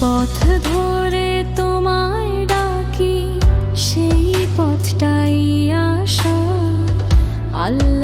পথ ধরে তোমায় ডাকি সেই পথটাই আশা। আল্লাহ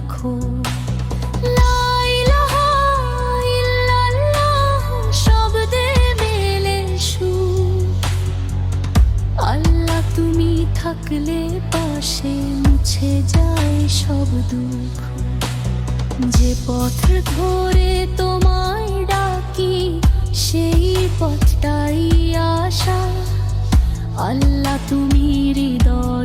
রাখো। তুমি থাকলে পাশে মুছে যায় সব দুঃখ। যে পথ ধরে তোমায় ডাকি, সেই পথটাই আশা। আল্লাহ তুমি হৃদয়